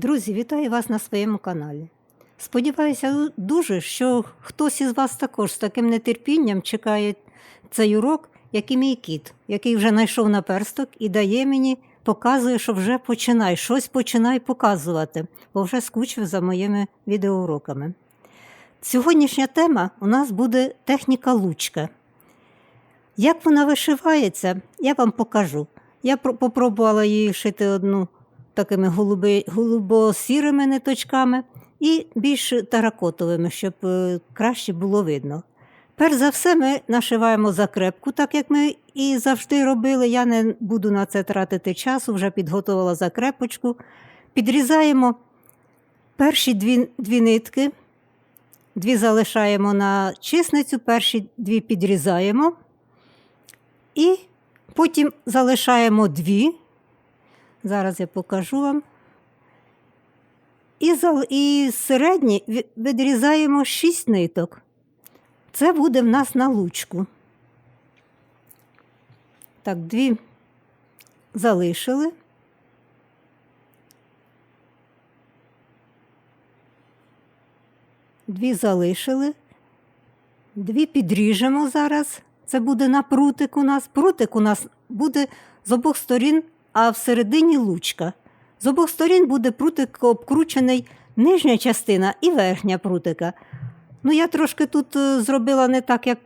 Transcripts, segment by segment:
Друзі, вітаю вас на своєму каналі. Сподіваюся дуже, що хтось із вас також з таким нетерпінням чекає цей урок, як і мій кіт, який вже знайшов наперсток і дає мені, показує, що вже починай, щось починай показувати, бо вже скучив за моїми відеоуроками. Сьогоднішня тема у нас буде техніка лучка. Як вона вишивається, я вам покажу. Я про- попробувала її шити одну такими голубо-сірими ниточками і більш таракотовими, щоб е, краще було видно. Перш за все, ми нашиваємо закрепку, так як ми і завжди робили. Я не буду на це тратити часу, вже підготувала закрепочку. Підрізаємо перші дві, дві нитки, дві залишаємо на чисницю, перші дві підрізаємо. І потім залишаємо дві. Зараз я покажу вам. І, зал- і середні відрізаємо 6 ниток. Це буде в нас на лучку. Так, дві залишили. Дві залишили. Дві підріжемо зараз. Це буде на прутик у нас. Прутик у нас буде з обох сторін, а всередині лучка. З обох сторін буде прутик обкручений нижня частина і верхня прутика. Ну, я трошки тут е, зробила не так, як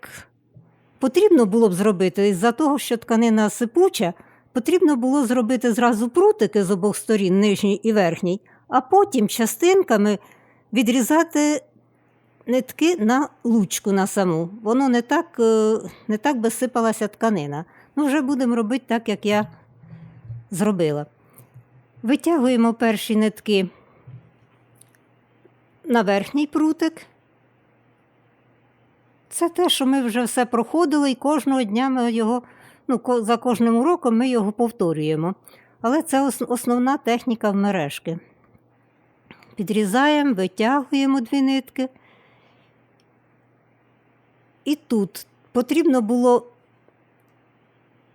потрібно було б зробити. Із-за того, що тканина сипуча, потрібно було зробити зразу прутики з обох сторін, нижній і верхній, а потім частинками відрізати нитки на лучку на саму. Воно не так, е, не так би сипалася тканина. Ну, вже будемо робити так, як я зробила. Витягуємо перші нитки на верхній прутик. Це те, що ми вже все проходили, і кожного дня ми його, ну, за кожним уроком ми його повторюємо. Але це основна техніка в мережки. Підрізаємо, витягуємо дві нитки. І тут потрібно було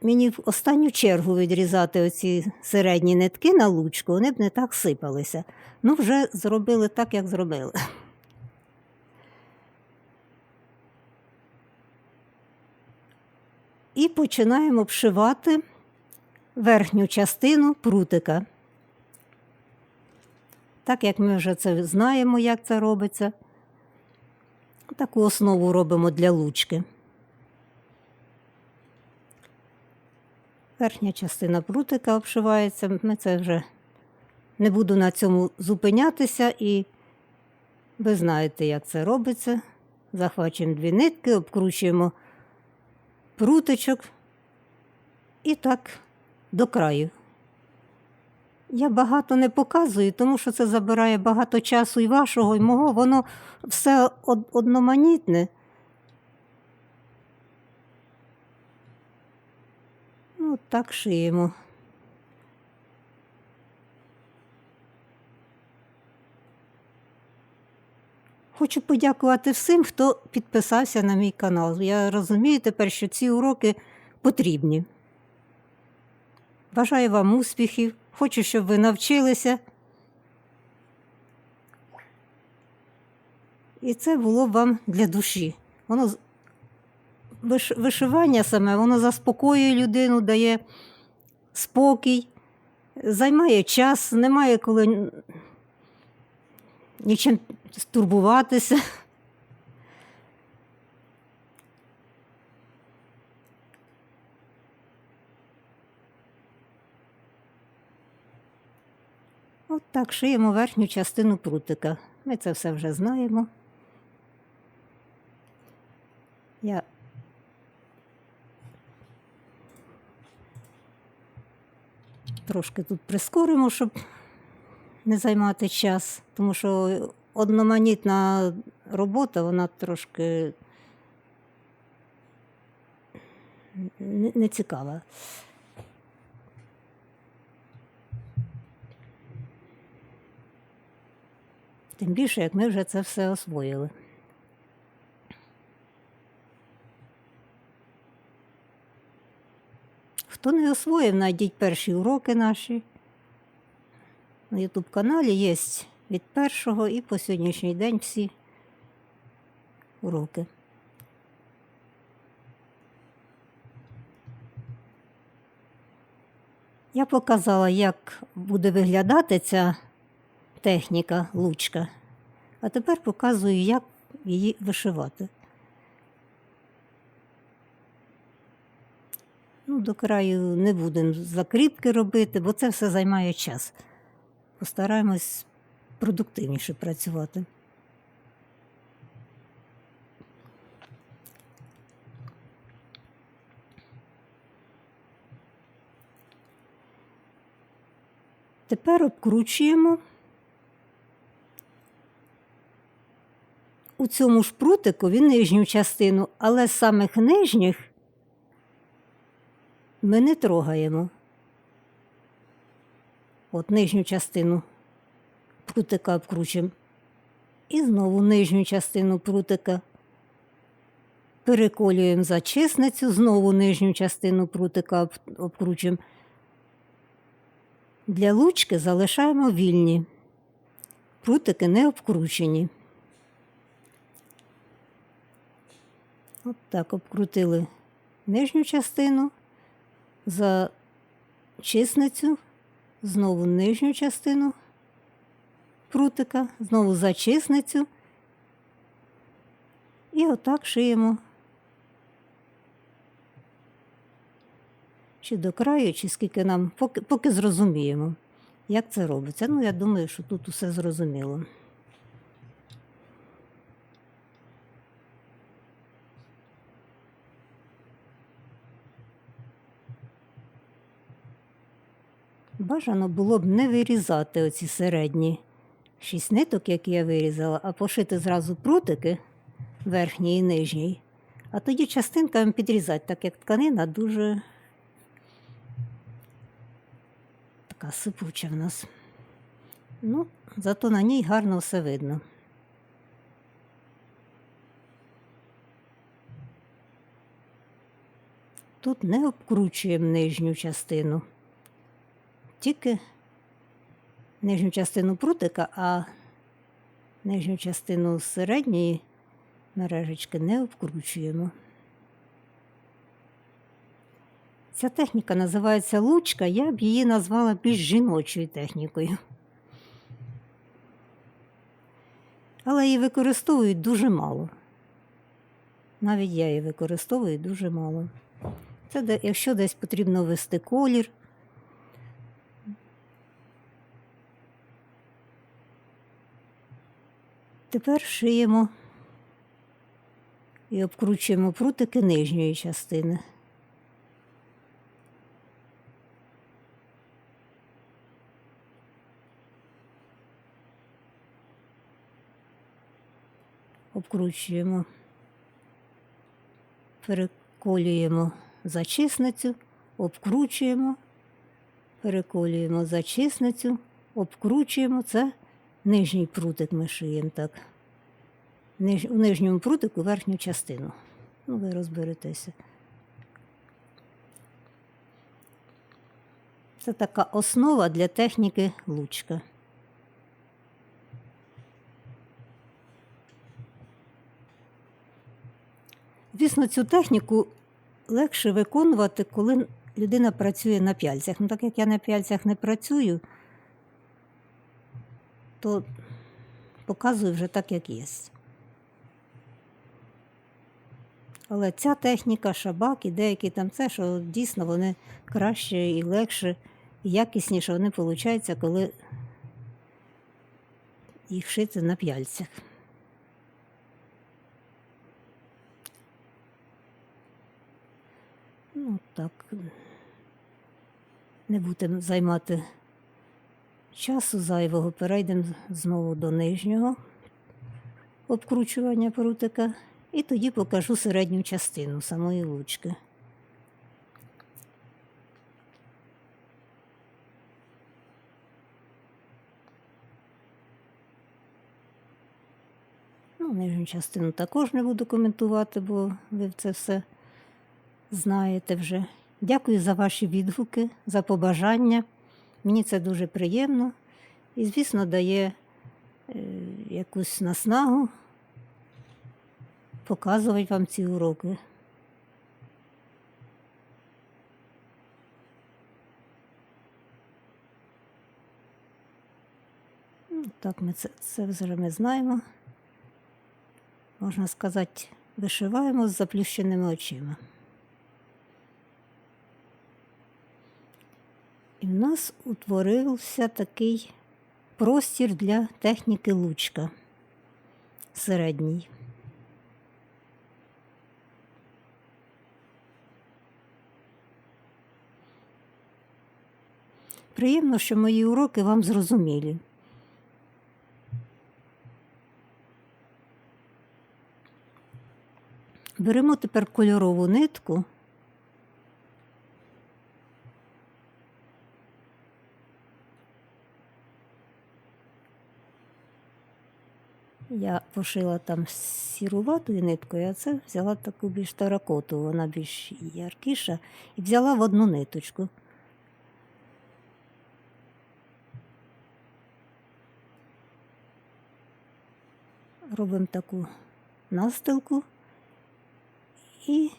мені в останню чергу відрізати оці середні нитки на лучку, вони б не так сипалися. Ну, вже зробили так, як зробили. І починаємо обшивати верхню частину прутика. Так як ми вже це знаємо, як це робиться. Таку основу робимо для лучки. Верхня частина прутика обшивається. Ми це вже не буду на цьому зупинятися, і ви знаєте, як це робиться. Захвачуємо дві нитки, обкручуємо прутичок і так до краю. Я багато не показую, тому що це забирає багато часу і вашого, і мого. Воно все одноманітне. Ну, от так шиємо. Хочу подякувати всім, хто підписався на мій канал. Я розумію тепер, що ці уроки потрібні. Бажаю вам успіхів. Хочу, щоб ви навчилися. І це було б вам для душі. Воно вишивання саме, воно заспокоює людину, дає спокій, займає час, немає коли нічим турбуватися. От так шиємо верхню частину прутика. Ми це все вже знаємо. Я трошки тут прискоримо, щоб не займати час, тому що одноманітна робота, вона трошки не, цікава. Тим більше, як ми вже це все освоїли. Хто не освоїв, найдіть перші уроки наші. на YouTube каналі є від першого і по сьогоднішній день всі уроки. Я показала, як буде виглядати ця техніка лучка, а тепер показую, як її вишивати. Ну, до краю не будемо закріпки робити, бо це все займає час. Постараємось продуктивніше працювати. Тепер обкручуємо у цьому ж прутикові нижню частину, але з самих нижніх ми не трогаємо. От нижню частину прутика обкручуємо. І знову нижню частину прутика переколюємо за чесницю, знову нижню частину прутика об- обкручуємо. Для лучки залишаємо вільні. Прутики не обкручені. От так обкрутили нижню частину за чисницю, знову нижню частину прутика, знову за чисницю. І отак шиємо. Чи до краю, чи скільки нам, поки, поки зрозуміємо, як це робиться. Ну, я думаю, що тут усе зрозуміло. Бажано було б не вирізати оці середні шість ниток, які я вирізала, а пошити зразу прутики верхній і нижній, а тоді частинками підрізати, так як тканина дуже така сипуча в нас. Ну, зато на ній гарно все видно. Тут не обкручуємо нижню частину, тільки нижню частину прутика, а нижню частину середньої мережечки не обкручуємо. Ця техніка називається лучка, я б її назвала більш жіночою технікою. Але її використовують дуже мало. Навіть я її використовую дуже мало. Це якщо десь потрібно ввести колір. Тепер шиємо і обкручуємо прутики нижньої частини. Обкручуємо, переколюємо зачисницю, обкручуємо, переколюємо зачисницю, обкручуємо. Це нижній прутик ми шиємо так. Ниж, у нижньому прутику верхню частину. Ну, ви розберетеся. Це така основа для техніки лучка. Звісно, цю техніку легше виконувати, коли людина працює на пяльцях. Ну, так як я на пяльцях не працюю, то показую вже так, як є. Але ця техніка, шабак і деякі там це, що дійсно вони краще і легше, і якісніше вони получаються, коли їх шити на п'яльцях. Ну, так. Не будемо займати часу зайвого, перейдемо знову до нижнього обкручування прутика. І тоді покажу середню частину самої лучки. Ну, нижню частину також не буду коментувати, бо ви це все знаєте вже. Дякую за ваші відгуки, за побажання. Мені це дуже приємно. І, звісно, дає е, якусь наснагу показувати вам ці уроки. Ну, Так, ми це, це вже ми знаємо. Можна сказати, вишиваємо з заплющеними очима. І в нас утворився такий простір для техніки лучка середній. Приємно, що мої уроки вам зрозумілі. Беремо тепер кольорову нитку. Я пошила там сіруватою ниткою, а це взяла таку більш таракоту, вона більш яркіша, і взяла в одну ниточку. Робимо таку настилку і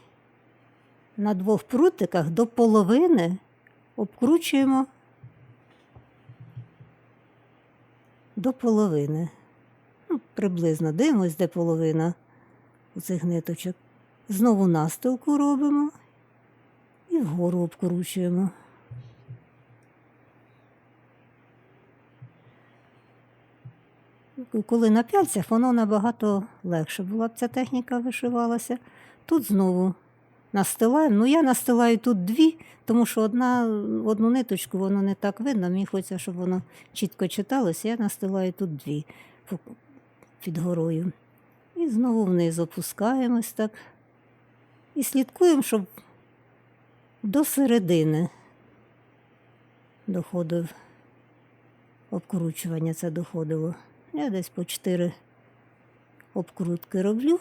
на двох прутиках до половини обкручуємо до половини. Ну, приблизно дивимось, де половина у цих ниточок. Знову настилку робимо і вгору обкручуємо. Коли на пяльцях, воно набагато легше була б ця техніка вишивалася. Тут знову настилаємо. Ну, я настилаю тут дві, тому що одна, одну ниточку воно не так видно. Мені хочеться, щоб воно чітко читалося. Я настилаю тут дві під горою. І знову вниз опускаємось так. І слідкуємо, щоб до середини доходив обкручування це доходило. Я десь по чотири обкрутки роблю.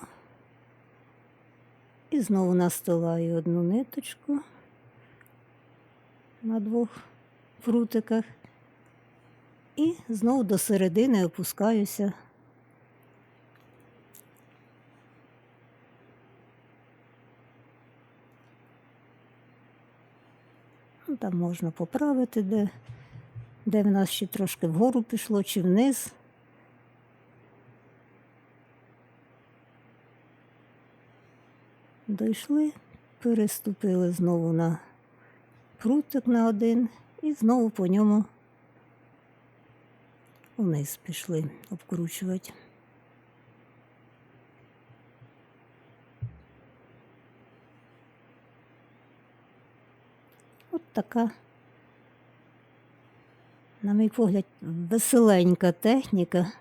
І знову настилаю одну ниточку на двох прутиках. І знову до середини опускаюся. Там можна поправити, де, де в нас ще трошки вгору пішло чи вниз. Дійшли, переступили знову на прутик на один і знову по ньому вниз пішли обкручувати. От така, на мій погляд, веселенька техніка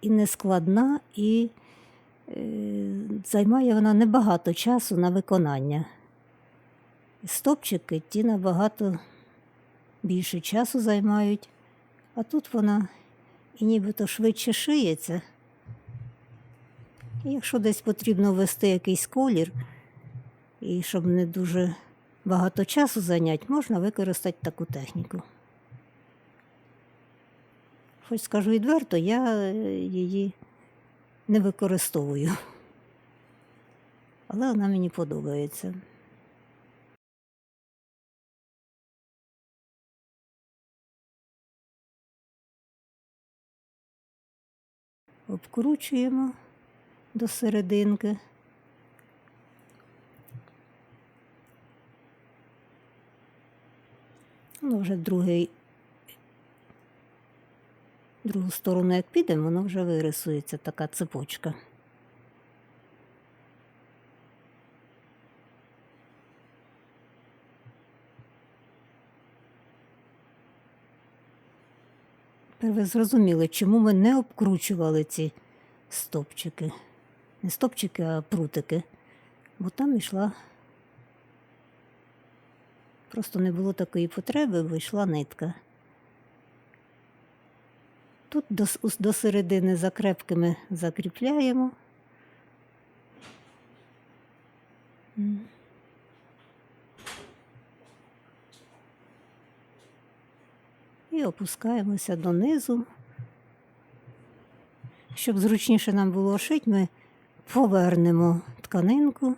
і нескладна, і е, займає вона небагато часу на виконання. Стопчики ті набагато більше часу займають, а тут вона і нібито швидше шиється. І якщо десь потрібно ввести якийсь колір, і щоб не дуже багато часу зайняти, можна використати таку техніку. Хоч скажу відверто, я е, її не використовую. Але вона мені подобається. Обкручуємо до серединки. Ну, вже другий, другу сторону, як підемо, воно вже вирисується така цепочка. Тепер ви зрозуміли, чому ми не обкручували ці стопчики. Не стопчики, а прутики. Бо там йшла. Просто не було такої потреби, бо йшла нитка. Тут до, до середини закрепками закріпляємо. І опускаємося донизу. Щоб зручніше нам було шити, ми повернемо тканинку.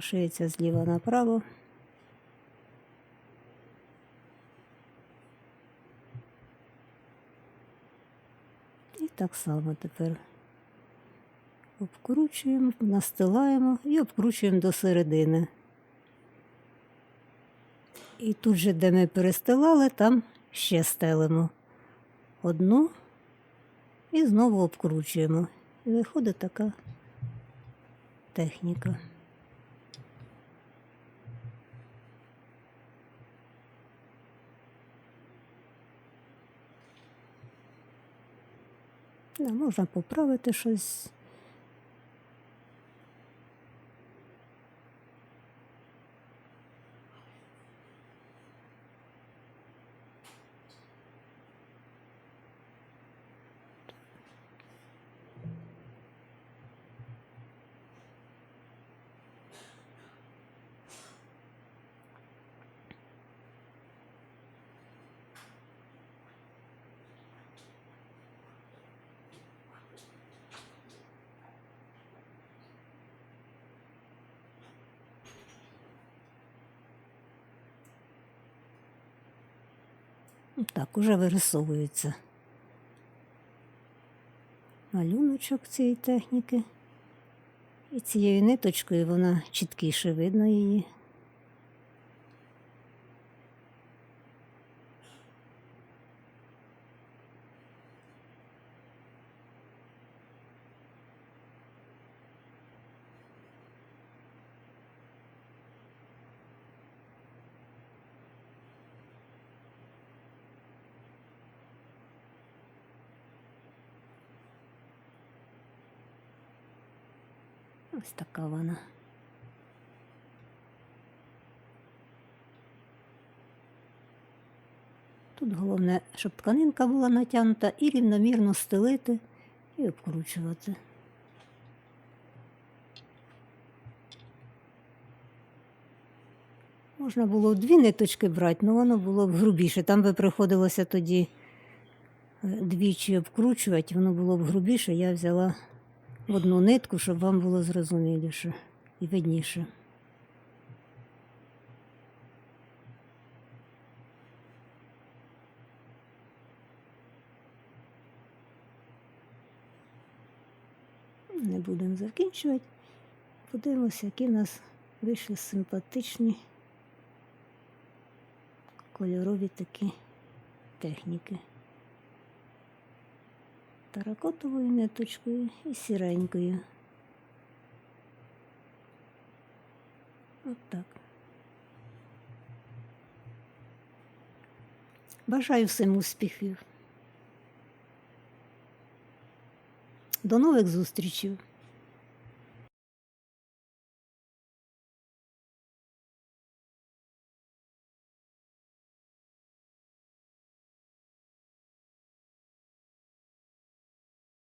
Шиється зліва направо. І так само тепер обкручуємо, настилаємо і обкручуємо до середини. І тут же, де ми перестилали, там ще стелимо одну і знову обкручуємо. І виходить така техніка. Можна поправити щось. Так, уже вирисовується малюночок цієї техніки. І цією ниточкою вона чіткіше видно її. Ось така вона. Тут головне, щоб тканинка була натягнута і рівномірно стелити і обкручувати. Можна було дві ниточки брати, але воно було б грубіше. Там би приходилося тоді е, двічі обкручувати, воно було б грубіше. Я взяла в одну нитку, щоб вам було зрозуміліше і видніше. Не будемо закінчувати. Подивимося, які в нас вийшли симпатичні кольорові такі техніки таракотовою ниточкою і сіренькою. От так. Бажаю всім успіхів. До нових зустрічей!